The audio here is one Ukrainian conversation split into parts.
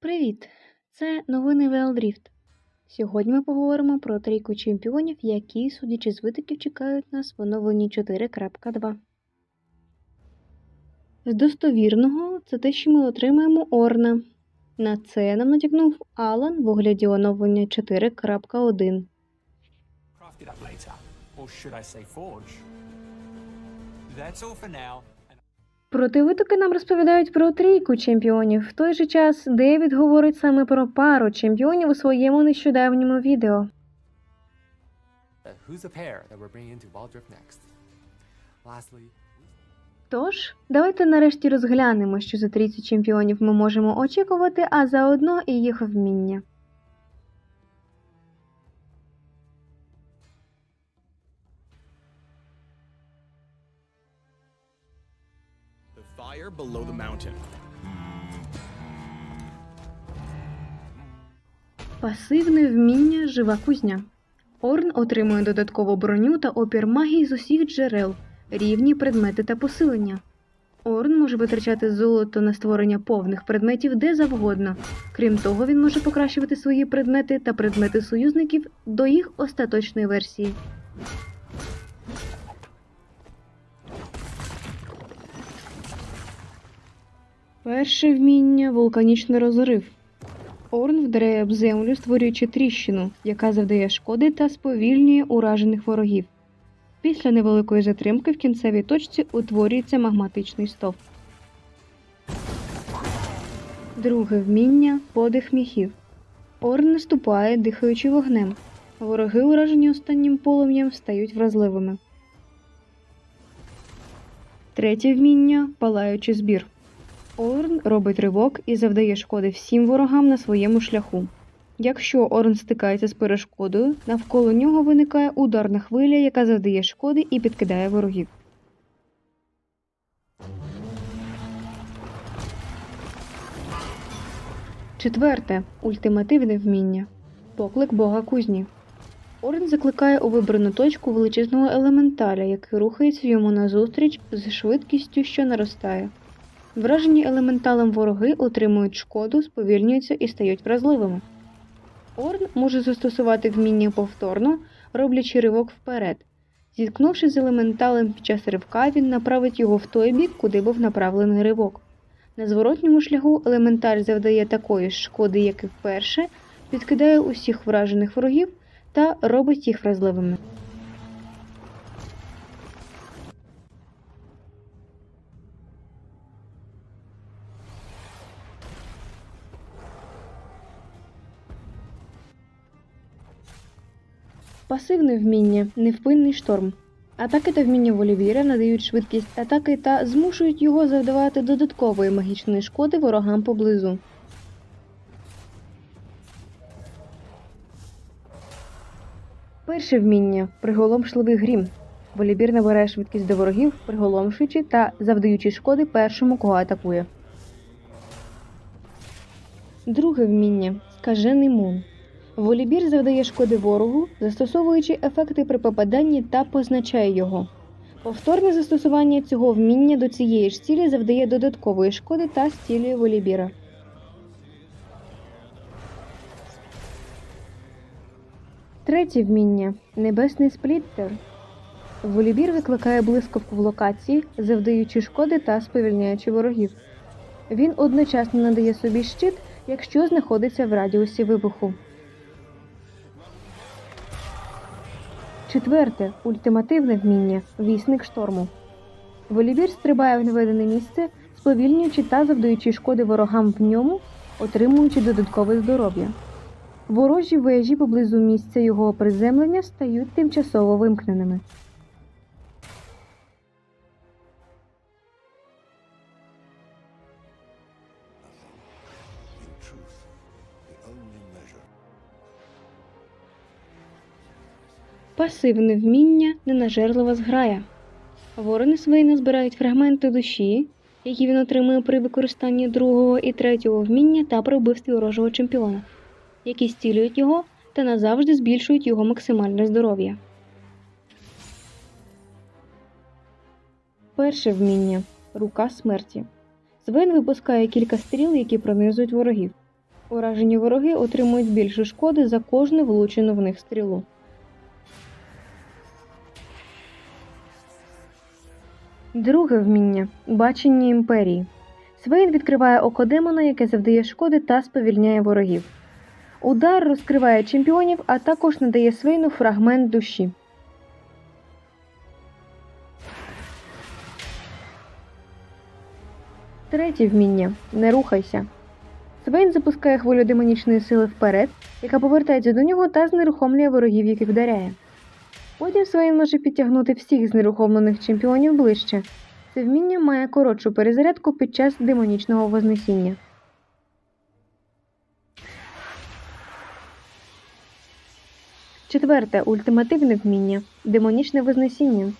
Привіт! Це новини Велдріфт. Сьогодні ми поговоримо про трійку чемпіонів, які, судячи з витоків, чекають нас в оновленні 4.2. З достовірного це те, що ми отримаємо Орна. На це нам натякнув Алан в огляді оновлення 4.1. crafted up later. Or should I say forge? That's all for now. Проти витоки нам розповідають про трійку чемпіонів. В той же час Девід говорить саме про пару чемпіонів у своєму нещодавньому відео. Тож, давайте нарешті розглянемо, що за трійцю чемпіонів ми можемо очікувати, а заодно і їх вміння. Fire below the mountain. Пасивне вміння жива кузня. Орн отримує додаткову броню та опір магії з усіх джерел, рівні предмети та посилення. Орн може витрачати золото на створення повних предметів де завгодно. Крім того, він може покращувати свої предмети та предмети союзників до їх остаточної версії. Перше вміння вулканічний розрив. Орн вдаряє об землю, створюючи тріщину, яка завдає шкоди та сповільнює уражених ворогів. Після невеликої затримки в кінцевій точці утворюється магматичний стовп. Друге вміння подих міхів. Орн наступає, дихаючи вогнем. Вороги, уражені останнім полум'ям, стають вразливими. Третє вміння палаючий збір. Орн робить ривок і завдає шкоди всім ворогам на своєму шляху. Якщо Орн стикається з перешкодою, навколо нього виникає ударна хвиля, яка завдає шкоди і підкидає ворогів. Четверте ультимативне вміння поклик бога кузні. Орн закликає у вибрану точку величезного елементаля, який рухається йому назустріч з швидкістю, що наростає. Вражені елементалем вороги отримують шкоду, сповільнюються і стають вразливими. Орн може застосувати вміння повторно, роблячи ривок вперед. Зіткнувшись з елементалем під час ривка, він направить його в той бік, куди був направлений ривок. На зворотньому шляху елементаль завдає такої ж шкоди, як і вперше, підкидає усіх вражених ворогів та робить їх вразливими. Пасивне вміння невпинний шторм. Атаки та вміння Волівіра надають швидкість атаки та змушують його завдавати додаткової магічної шкоди ворогам поблизу. Перше вміння приголомшливий грім. Волібір набирає швидкість до ворогів, приголомшуючи та завдаючи шкоди першому, кого атакує. Друге вміння скажений мун. Волібір завдає шкоди ворогу, застосовуючи ефекти при попаданні та позначає його. Повторне застосування цього вміння до цієї ж цілі завдає додаткової шкоди та стілює волібіра. Третє вміння небесний спліттер. Волібір викликає блискавку в локації, завдаючи шкоди та сповільняючи ворогів. Він одночасно надає собі щит, якщо знаходиться в радіусі вибуху. Четверте ультимативне вміння вісник шторму. Волібір стрибає в неведене місце, сповільнюючи та завдаючи шкоди ворогам в ньому, отримуючи додаткове здоров'я. Ворожі вежі поблизу місця його приземлення стають тимчасово вимкненими. Пасивне вміння ненажерлива зграя. Ворони свої збирають фрагменти душі, які він отримує при використанні другого і третього вміння та при вбивстві ворожого чемпіона, які стілюють його та назавжди збільшують його максимальне здоров'я. Перше вміння рука смерті. Свен випускає кілька стріл, які пронизують ворогів. Уражені вороги отримують більше шкоди за кожну влучену в них стрілу. Друге вміння бачення імперії. Свейн відкриває око демона, яке завдає шкоди та сповільняє ворогів. Удар розкриває чемпіонів, а також надає Свейну фрагмент душі. Третє вміння не рухайся. Свейн запускає хвилю демонічної сили вперед, яка повертається до нього та знерухомлює ворогів, яких вдаряє. Потім Свейн може підтягнути всіх знерухомлених чемпіонів ближче. Це вміння має коротшу перезарядку під час демонічного вознесіння. Четверте ультимативне вміння демонічне вознесіння.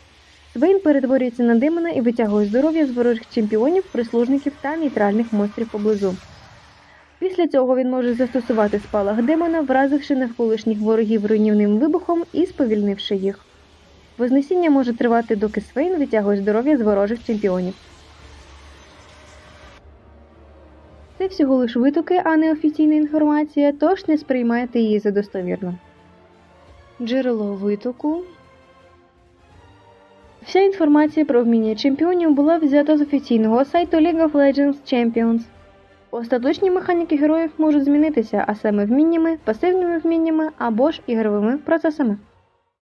Свейн перетворюється на демона і витягує здоров'я з ворожих чемпіонів, прислужників та нейтральних монстрів поблизу. Після цього він може застосувати спалах демона, вразивши навколишніх ворогів руйнівним вибухом і сповільнивши їх. Вознесіння може тривати, доки Свейн витягує здоров'я з ворожих чемпіонів. Це всього лиш витоки, а не офіційна інформація, тож не сприймайте її за достовірно. Джерело витоку. Вся інформація про вміння чемпіонів була взята з офіційного сайту League of Legends Champions. Остаточні механіки героїв можуть змінитися, а саме вміннями, пасивними вміннями або ж ігровими процесами.